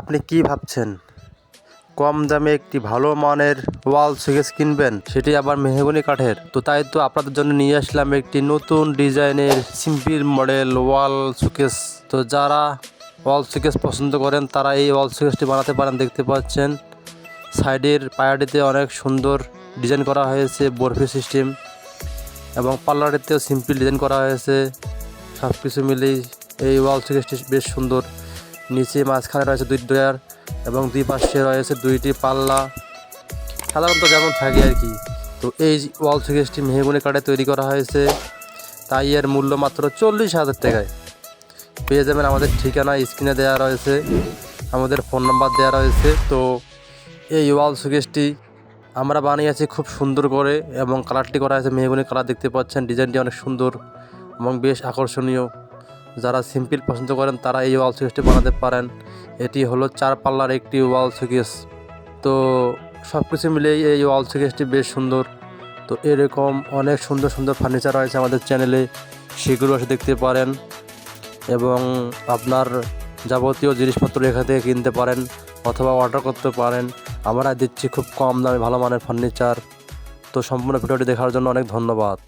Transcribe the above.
আপনি কি ভাবছেন? কম দামে একটি ভালো মানের ওয়াল সুকেস কিনবেন, সেটি আবার মেহগনি কাঠের। তো তাই তো আপনাদের জন্য নিয়ে আসলাম একটি নতুন ডিজাইনের সিম্পল মডেল ওয়াল সুকেস তো যারা ওয়াল সুকেস পছন্দ করেন, তারা এই ওয়াল সুকেসটি বানাতে পারেন। দেখতে পাচ্ছেন, সাইডের পায়াটিতে অনেক সুন্দর ডিজাইন করা হয়েছে, বরফি সিস্টেম এবং পার্লারেতেও সিম্পল ডিজাইন করা হয়েছে। সব কিছু মিলেই এই ওয়াল সুকেসটি বেশ সুন্দর। নিচে মাঝখানে রয়েছে দুই ড্রয়ার এবং দুই পাশে রয়েছে দুইটি পাল্লা। সাধারণত যেমন থাকে আর কি। তো এই ওয়াল সুকেসটি মেহগুনি কাঠে তৈরি করা হয়েছে। তাই এর মূল্য মাত্র চল্লিশ হাজার টাকায়। পেয়ে যাবেন আমাদের ঠিকানা, স্ক্রিনে দেওয়া রয়েছে। আমাদের ফোন নাম্বার দেওয়া রয়েছে। তো এই ওয়াল সুকেসটি আমরা বানিয়েছি খুব সুন্দর করে এবং কালারটি করা হয়েছে। মেহগুনি কালার দেখতে পাচ্ছেন। ডিজাইনটি অনেক সুন্দর এবং বেশ আকর্ষণীয়। যারা সিম্পল পছন্দ করেন তারা এই ওয়াল সুকেসটি বানাতে পারেন। এটি হলো চার পাল্লার একটি ওয়াল সুকেস তো সব কিছু মিলেই এই ওয়াল সুকেসটি বেশ সুন্দর। তো এরকম অনেক সুন্দর সুন্দর ফার্নিচার রয়েছে আমাদের চ্যানেলে। সেগুলো এসে দেখতে পারেন এবং আপনার যাবতীয় জিনিসপত্র এখান থেকে কিনতে পারেন অথবা অর্ডার করতে পারেন। আমরা দিচ্ছি খুব কম দামে ভালো মানের ফার্নিচার। তো সম্পূর্ণ ভিডিওটি দেখার জন্য অনেক ধন্যবাদ।